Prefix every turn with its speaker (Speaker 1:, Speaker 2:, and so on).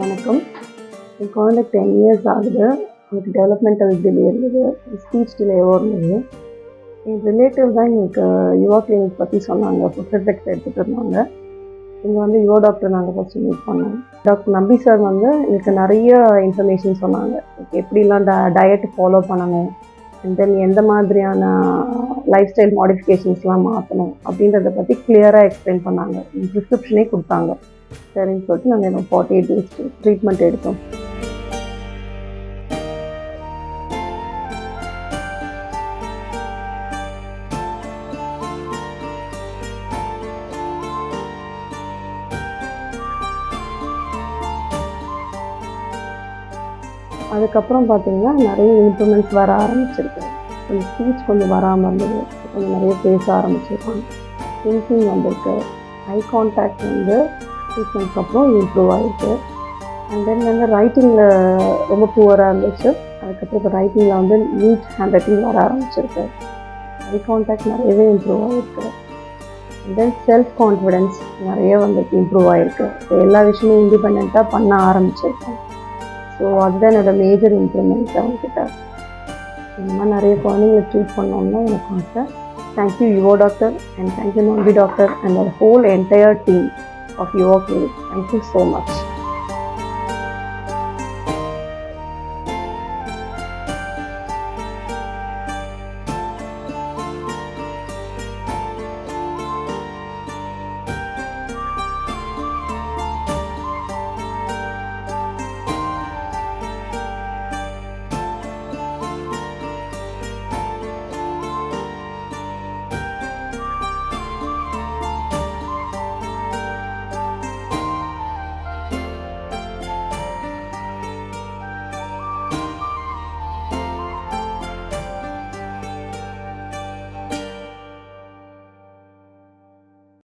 Speaker 1: வணக்கம். என் குழந்தைக்கு ten years ஆகுது. அவருக்கு டெவலப்மெண்டல் டிலே இருந்தது ஸ்பீச் டிலேவோ இருந்தது என் ரிலேட்டிவ் தான் எங்களுக்கு யுவா கிளினிக் பற்றி சொன்னாங்க. ஃபுட் எஃபெக்ட்ஸ் எடுத்துகிட்டு இருந்தாங்க. இங்கே வந்து யுவா டாக்டர் நாங்கள் ஃபஸ்ட்டு மீட் பண்ணோம். டாக்டர் நம்பி சார் வந்து எனக்கு நிறைய இன்ஃபர்மேஷன் சொன்னாங்க. எப்படிலாம் ட டயட் ஃபாலோ பண்ணணும்? அண்ட் தென் எந்த மாதிரியான லைஃப் ஸ்டைல் மாடிஃபிகேஷன்ஸ்லாம் மாற்றணும் அப்படின்றத பற்றி கிளியராக எக்ஸ்பிளைன் பண்ணாங்க. ப்ரிஸ்கிரிப்ஷனே கொடுத்தாங்க. சரின்னு சொல்லிட்டு நாங்கள் ஃபார்ட்டி எயிட் டேஸ் ட்ரீட்மெண்ட் எடுத்தோம். அதுக்கப்புறம் பார்த்தீங்கன்னா நிறைய இம்ப்ரூவ்மெண்ட்ஸ் வர ஆரம்பிச்சிருக்கு. கொஞ்சம் ஸ்பீச் கொஞ்சம் வராமல் இருந்தது. கொஞ்சம் நிறைய பேச ஆரம்பிச்சிருக்காங்க. திங்கிங் வந்திருக்கு ஐ கான்டாக்ட் வந்து ட்ரீட்மெண்ட்க்கு அப்புறம் இம்ப்ரூவ் ஆகிருக்கு அண்ட் தென் வந்து ரைட்டிங்கில் ரொம்ப புவராக இருந்துச்சு. அதுக்கப்புறம் இப்போ ரைட்டிங்கில் வந்து நீட் ஹேண்ட் ரைட்டிங் வர ஆரம்பிச்சிருக்கு. ஐ கான்டாக்ட் நிறையவே இம்ப்ரூவ் ஆகிருக்கு அண்ட் தென் செல்ஃப் கான்ஃபிடென்ஸ் நிறைய வந்துட்டு இம்ப்ரூவ் ஆகிருக்கு ஸோ எல்லா விஷயமும் இண்டிபெண்ட்டாக பண்ண ஆரம்பிச்சிருக்கேன். ஸோ அதுதான் என்னோடய மேஜர் இம்ப்ரூவ்மெண்ட் அவங்கக்கிட்ட இந்த மாதிரி நிறைய குழந்தைங்களை ட்ரீட் பண்ணோம்னா எனக்கு ஆசை. Thank you Yuva doctor and thank you Nambi doctor and whole entire team of your work with. Thank you so much.